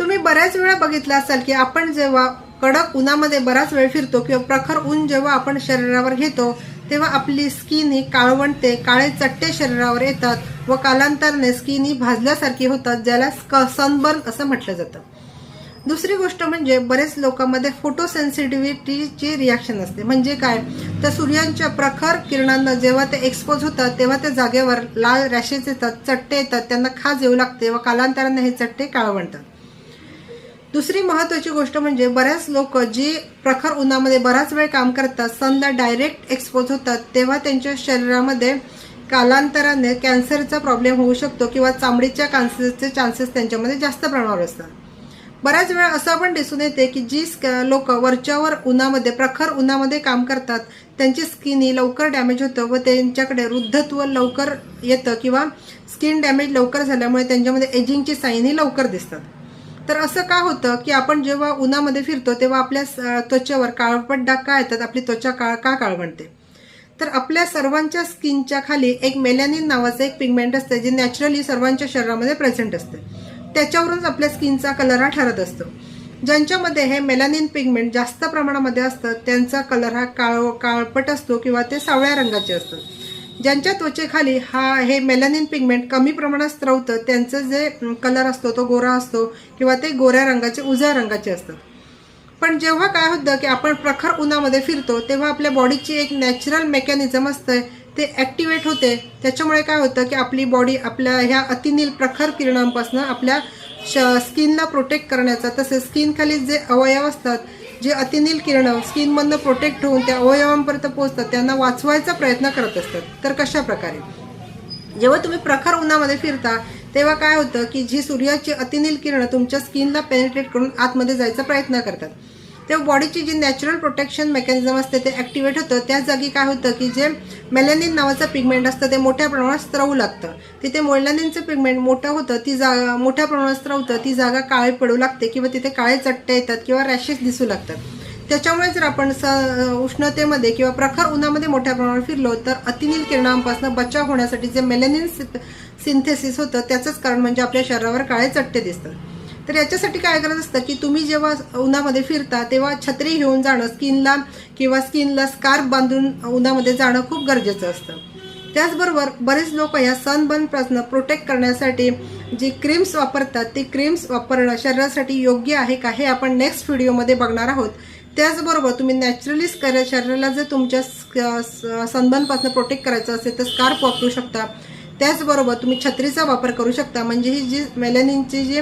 तुम्ही बऱ्याच वेळा बघितलं असाल की आपण जेव्हा कडक उन्हामध्ये बराच वेळ फिरतो किंवा प्रखर ऊन जेव्हा आपण शरीरावर घेतो तेव्हा आपली स्किन ही काळवंटते काळे चट्टे शरीरावर येतात व कालांतराने स्किन ही भाजल्यासारखी होतात ज्याला सनबर्न असं म्हटलं जातं. दुसरी गोष्ट म्हणजे बरेच लोकांमध्ये फोटो सेन्सिटिव्हिटीची रिॲक्शन असते. म्हणजे काय? तर सूर्यांच्या प्रखर किरणांना जेव्हा ते एक्सपोज होतात तेव्हा त्या जागेवर लाल रॅशेस येतात चट्टे येतात त्यांना खाज येऊ लागते व कालांतराने हे चट्टे काळवणतात दुसरी महत्वाची गोष्ट म्हणजे बऱ्याच लोक जी प्रखर उन्हामध्ये बराच वेळ काम करतात सनला डायरेक्ट एक्सपोज होतात तेव्हा त्यांच्या शरीरामध्ये कालांतराने कॅन्सरचा प्रॉब्लेम होऊ शकतो किंवा चामडीच्या कॅन्सरचे चान्सेस त्यांच्यामध्ये जास्त प्रमाणावर असतात. बऱ्याच वेळा असं पण दिसून येते की जी लोक वरच्यावर उन्हामध्ये प्रखर उन्हामध्ये काम करतात त्यांची स्किन ही लवकर डॅमेज होतं व त्यांच्याकडे वृद्धत्व लवकर येतं किंवा स्किन डॅमेज लवकर झाल्यामुळे त्यांच्यामध्ये एजिंगची साईन ही लवकर दिसतात. तर असं का होतं की आपण जेव्हा उन्हामध्ये फिरतो तेव्हा आपल्या स- त्वचेवर काळपट डाग का येतात? आपली त्वचा काळ का काळवणते तर आपल्या सर्वांच्या स्किनच्या खाली एक मेलॅनिन नावाचं एक पिगमेंट असते जे नॅचरली सर्वांच्या शरीरामध्ये प्रेझेंट असते. त्याच्यावरूनच आपल्या स्किनचा कलर हा ठरत असतो. ज्यांच्यामध्ये हे मेलॅनिन पिगमेंट जास्त प्रमाणामध्ये असतं त्यांचा कलर हा काळ काळपट असतो किंवा ते सावळ्या रंगाचे असतात. ज्यांच्या त्वचेखाली हा हे मेलॅनिन पिगमेंट कमी प्रमाणात स्त्रवतं त्यांचं जे कलर असतो तो गोरा असतो किंवा ते गोऱ्या रंगाचे उजळ्या रंगाचे असतात. पण जेव्हा काय होतं की आपण प्रखर उन्हामध्ये फिरतो तेव्हा आपल्या बॉडीची एक नॅचरल मेकॅनिझम असतं ते ॲक्टिवेट होते. त्याच्यामुळे काय होतं की आपली बॉडी आपल्या ह्या अतिनील प्रखर किरणांपासून आपल्या श स्किनला प्रोटेक्ट करण्याचा तसेच स्किनखाली जे अवयव असतात जे अतिनील किरणं स्किनमधनं प्रोटेक्ट होऊन त्या अवयवांपर्यंत पोहोचतात त्यांना वाचवायचा प्रयत्न करत असतात. तर कशा प्रकारे? जेव्हा तुम्ही प्रखर उन्हामध्ये फिरता तेव्हा काय होतं की जी सूर्याची अतिनील किरणं तुमच्या स्किनला पेनिट्रेट करून आतमध्ये जायचा प्रयत्न करतात. तेव्हा बॉडीची जी नॅचरल प्रोटेक्शन मेकॅनिझम असते ते ॲक्टिवेट होतं. त्याच जागी काय होतं की जे मेलॅनिन नावाचं पिगमेंट असतं ते मोठ्या प्रमाणात स्त्रवू लागतं. तिथे मेलॅनिनचं पिगमेंट मोठं होतं ती जागा मोठ्या प्रमाणात स्त्रवतं ती जागा काळी पडू लागते किंवा तिथे काळे चट्टे येतात किंवा रॅशेस दिसू लागतात. त्याच्यामुळे जर आपण स उष्णतेमध्ये किंवा प्रखर उन्हामध्ये मोठ्या प्रमाणात फिरलो तर अतिनील किरणांपासून बचाव होण्यासाठी जे मेलॅनिन सिंथेसिस होतं त्याचंच कारण म्हणजे आपल्या शरीरावर काळे चट्टे दिसतात. तर याच्यासाठी काय करत असतं की तुम्ही जेव्हा उन्हामध्ये फिरता तेव्हा छत्री घेऊन जाणं स्किनला किंवा स्किनला स्कार्फ बांधून उन्हामध्ये जाणं खूप गरजेचं असतं. त्याचबरोबर बरेच लोक या सनबर्नपासून प्रोटेक्ट करण्यासाठी जी क्रीम्स वापरतात ती क्रीम्स वापरणं शरीरासाठी योग्य आहे का हे आपण नेक्स्ट व्हिडिओमध्ये बघणार आहोत. त्याचबरोबर तुम्ही नॅचरली शरीराला जर तुमच्या सनबर्नपासून प्रोटेक्ट करायचं असेल तर स्कार्फ वापरू शकता. त्याचबरोबर तुम्ही छत्रीचा वापर करू शकता. म्हणजे ही जी मेलॅनिनची जी